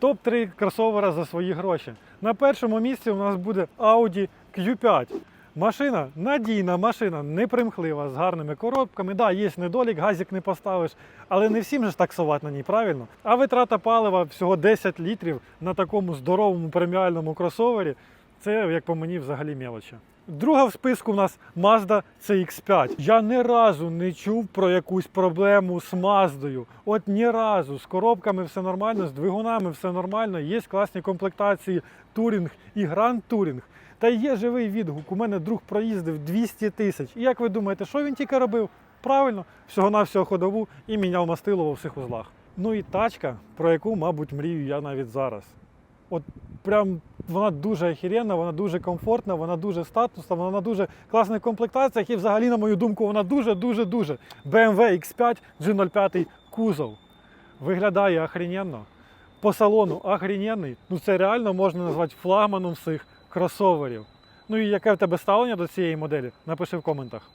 Топ-3 кросовера за свої гроші. На першому місці у нас буде Audi Q5. Машина надійна, машина непримхлива, з гарними коробками. Да, є недолік, газик не поставиш, але не всім ж таксувати на ній, правильно? А витрата палива всього 10 літрів на такому здоровому преміальному кросовері. Це, як по мені, взагалі мелочі. Друга в списку у нас Mazda CX5. Я ні разу не чув про якусь проблему з Маздою. От ні разу. З коробками все нормально, з двигунами все нормально. Є класні комплектації Touring і Grand Touring. Та є живий відгук. У мене друг проїздив 200 тисяч. І як ви думаєте, що він тільки робив? Правильно, всього-навсього ходову і міняв мастило у всіх узлах. Ну і тачка, про яку, мабуть, мрію я навіть зараз. От прям вона дуже охеренна, вона дуже комфортна, вона дуже статусна, вона на дуже класних комплектаціях і взагалі, на мою думку, вона дуже-дуже дуже. BMW X5 G05 кузов. Виглядає охрененно. По салону охрененний. Ну це реально можна назвати флагманом всіх кросоверів. Ну і яке в тебе ставлення до цієї моделі? Напиши в коментах.